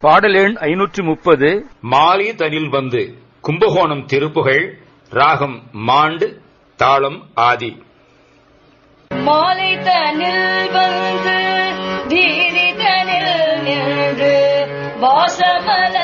பாடல் எண் ஐநூற்று முப்பது. மாலி தனில் வந்து கும்பகோணம் திருப்புகழ் ராகம் மாண்டு தாளம் ஆதி. மாலை தனில் வந்து தீரி தனில் நின்று வாசமலர்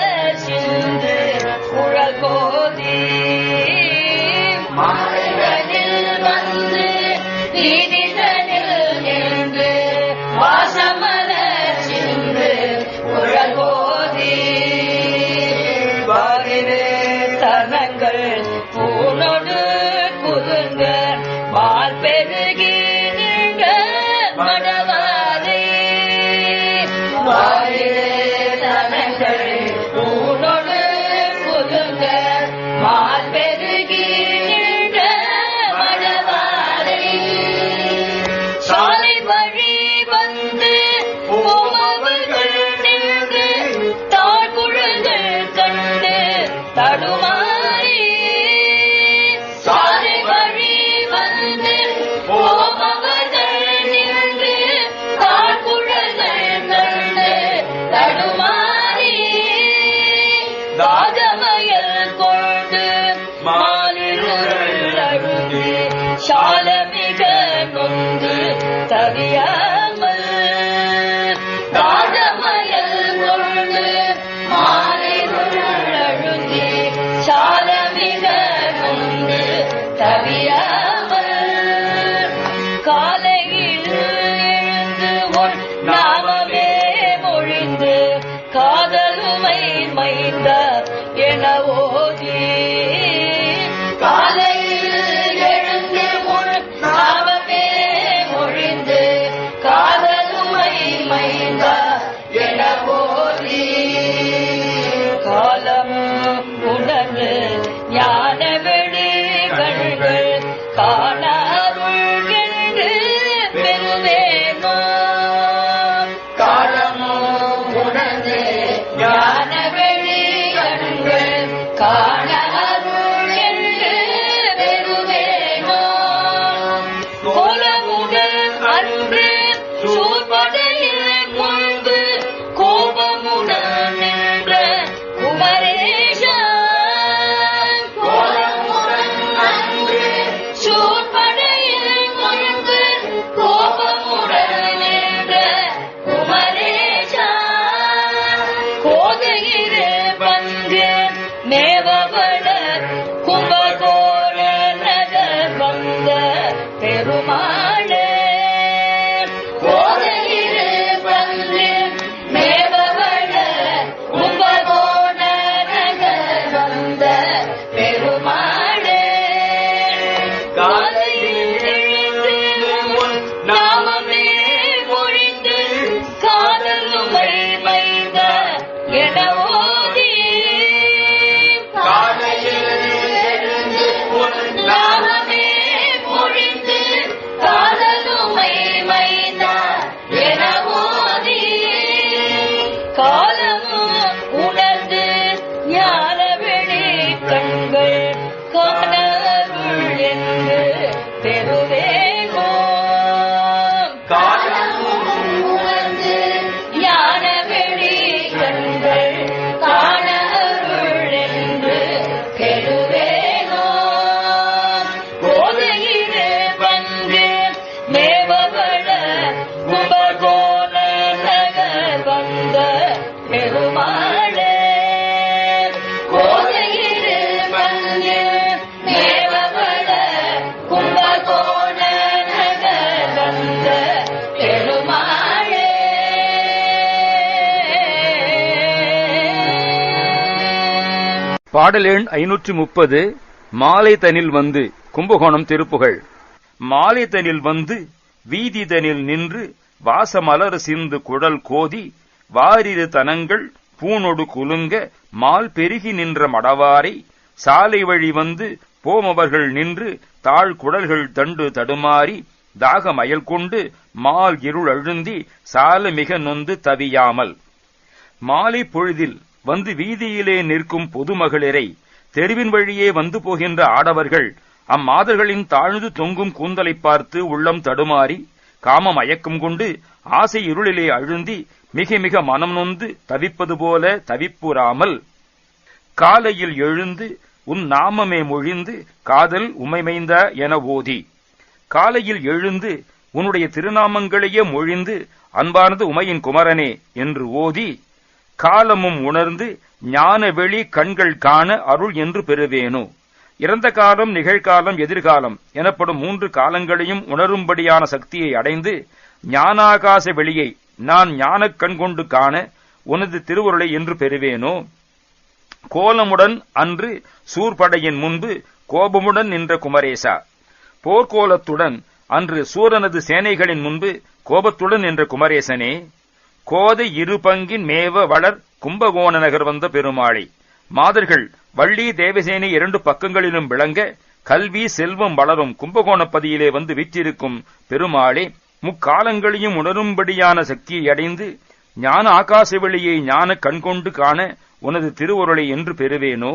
தனங்கள் பூனொடு குதுங்க பால் பெருகி தடுமாறி ராஜமயல் கொண்டு மாலிருள் அழுது. find the சூழ்படையில் முன்பு என பாடல் எண் ஐநூற்றி முப்பது மாலை தனில் வந்து கும்பகோணம் திருப்புகழ் மாலை தனில் வந்து வீதி தனில் நின்று வாசமலர் சிந்து குழல் கோதி வாரிரு தனங்கள் பூனொடு குலுங்க மால் பெருகி நின்ற மடவாரை சாலை வழி வந்து போமவர்கள் நின்று தாழ் குடல்கள் தண்டு தடுமாறி தாகம் அயல் கொண்டு மால் இருள் அழுந்தி சால மிக நொந்து தவியாமல். மாலை பொழுதில் வந்து வீதியிலே நிற்கும் பொதுமகளிரை தெருவின் வழியே வந்து போகின்ற ஆடவர்கள் அம்மாதர்களின் தாழ்ந்து தொங்கும் கூந்தலை பார்த்து உள்ளம் தடுமாறி காம மயக்கம் கொண்டு ஆசை இருளிலே அழுந்தி மிக மிக மனம் நொந்து தவிப்பது போல தவிப்புறாமல் காலையில் எழுந்து உன் நாமமே மொழிந்து காதல் உமைமைந்த என ஓதி காலையில் எழுந்து உன்னுடைய திருநாமங்களையே மொழிந்து அன்பானது உமையின் குமரனே என்று ஓதி காலமும் உணர்ந்து ஞான வெளி கண்கள் காண அருள் என்று பெறுவேனோ? இறந்த காலம் நிகழ்காலம் எதிர்காலம் எனப்படும் மூன்று காலங்களையும் உணரும்படியான சக்தியை அடைந்து ஞானாகாச வெளியை நான் ஞானக் கண் கொண்டு காண உனது திருவுருளை என்று பெறுவேனோ? கோலமுடன் அன்று சூர்படையின் முன்பு கோபமுடன் நின்ற குமரேசா. போர்க்கோலத்துடன் அன்று சூரனது சேனைகளின் முன்பு கோபத்துடன் நின்ற குமரேசனே. கோதை இரு பங்கின் மேவ வளர் கும்பகோண நகர் வந்த பெருமாளை. மாதர்கள் வள்ளி தேவசேனை இரண்டு பக்கங்களிலும் விளங்க கல்வி செல்வம் வளரும் கும்பகோணப்பதியிலே வந்து வீற்றிருக்கும் பெருமாளே முக்காலங்களையும் உணரும்படியான சக்தியை அடைந்து ஞான ஆகாச வெளியை ஞான கண்கொண்டு காண உனது திருவுருளை என்று பெறுவேனோ?